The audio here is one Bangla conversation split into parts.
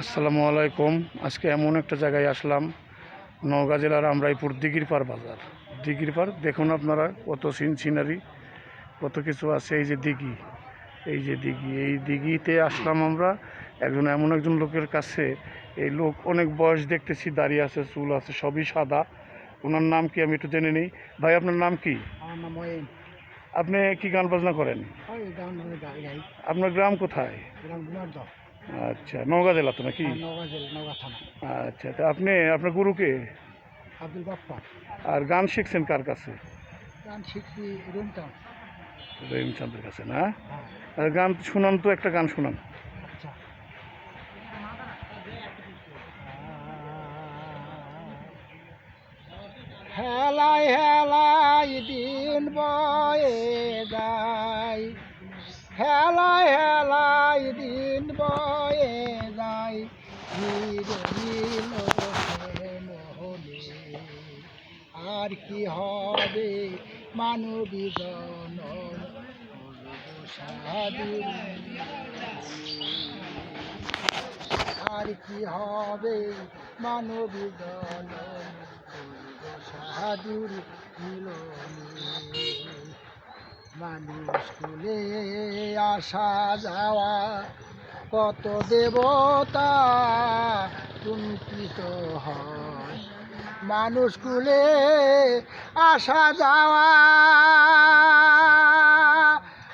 আসসালামু আলাইকুম। আজকে এমন একটা জায়গায় আসলাম নওগাঁ জেলার আমরাইপুর দিঘিরপাড় বাজার। দিঘিরপাড় দেখুন আপনারা কত সিন সিনারি কত কিছু আছে এই যে দিঘি এই যে দিঘি। এই দিঘিতে আসলাম আমরা একজন এমন একজন লোকের কাছে এই লোক অনেক বয়স দেখতেছি দাঁড়িয়ে আছে চুল আছে সবই সাদা। ওনার নাম কি আমি একটু জেনে নিই। ভাই আপনার নাম কি? আমার নাম আপনি কি গান বাজনা করেন? আপনার গ্রাম কোথায়? আচ্ছা নওগাঁ জেলা তো নাকি? নওগাঁ জেলা নওগাঁ থানা। আচ্ছা তা আপনি আপনার গুরুকে আব্দুল বাপ্পা আর গান শিখছেন কার কাছে? গান শিখছি রুমটাউন রহিমচন্দ্রের কাছে না? হ্যাঁ। আর গান শুনান তো একটা গান শুনান। আচ্ছা। হেলাই হেলাই দিন বয়ে যায়। হেলাই হেলাই বয়ে যায় আর কি হবে মানবী সাধুর আর কি হবে মানবী সাধুর মিলনে মানুষ কুলে আসা যাওয়া কত দেবতা কুণ্ঠিত হয় মানুষ কুলে আসা যাওয়া।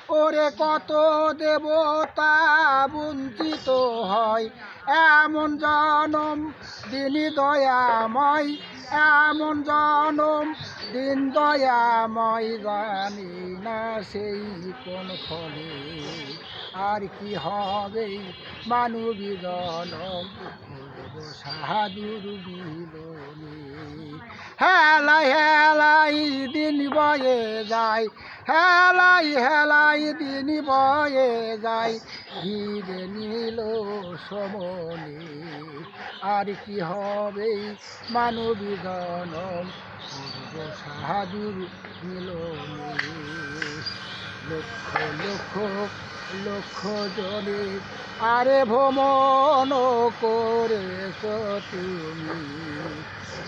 ওরে কত দেবতা বঞ্চিত হয়। এমন জনম দিন দয়াময়, এমন জনম দিন দয়াময় জানি না সেই কোন ফলে। আর কি হবে মানবী জনম সাহাদুর বিলনে হেলাই হেলাই দিন বয়ে যায়, হেলাই হেলাই দিন বয়ে যায়। ঘিরে নিল সমনে আর কি হবে? মানবী জনম সাহাদুর মিলনে। লক্ষ লক্ষ লক্ষ জনে আরে ভ্রমণ করেছ তুমি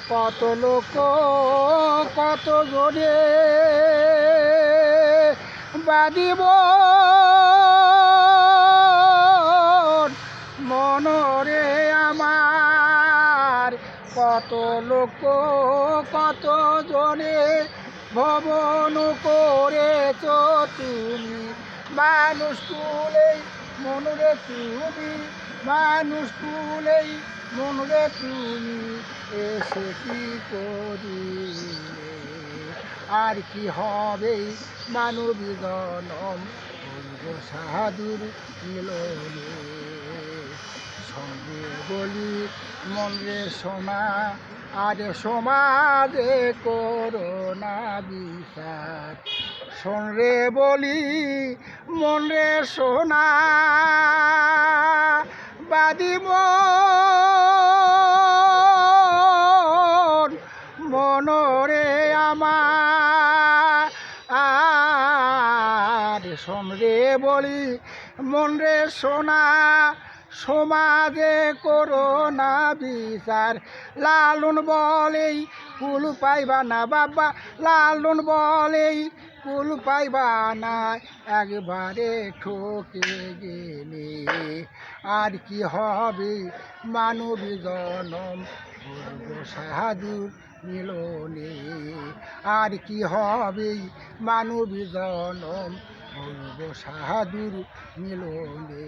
কত লোক কত জনে বাদিব মনরে আমার কত লোক কত জনে ভবন করেছ তুমি? মানুষ কুলেই মনরে তুমি, মানুষ কুলেই মনরে তুমি, এসে কি করি আর কি হবে মানবী সাধুর মিলনে। সঙ্গে বলি মনরে সোনা, আর সমাজে করোনা বিচার। শোনরে বলি মনরে সোনা বাদিব মনরে আমার। আর শোনরে বলি, মন রে সোনা, সমাজে করোনা বিচার, লালন বলেই কুল পাইবা না বাবা, লালন বলেই কুল পাইবা না। একবারে ঠকে গেলে আর কি হবে? মানবী জনম সাহাদুর মিলনে। আর কি হবে? মানবী জনম সাহাদুর মিলনে।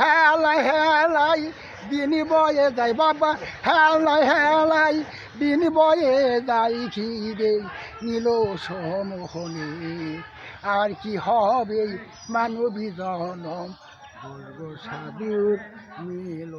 হেলাই হেলাই দিন বয়ে যায় বাবা, হেলাই হেলাই দিন বয়ে যায় খিরে নিল সমোহনে আর কি হবে মানবী জনম বলব সাধু মিল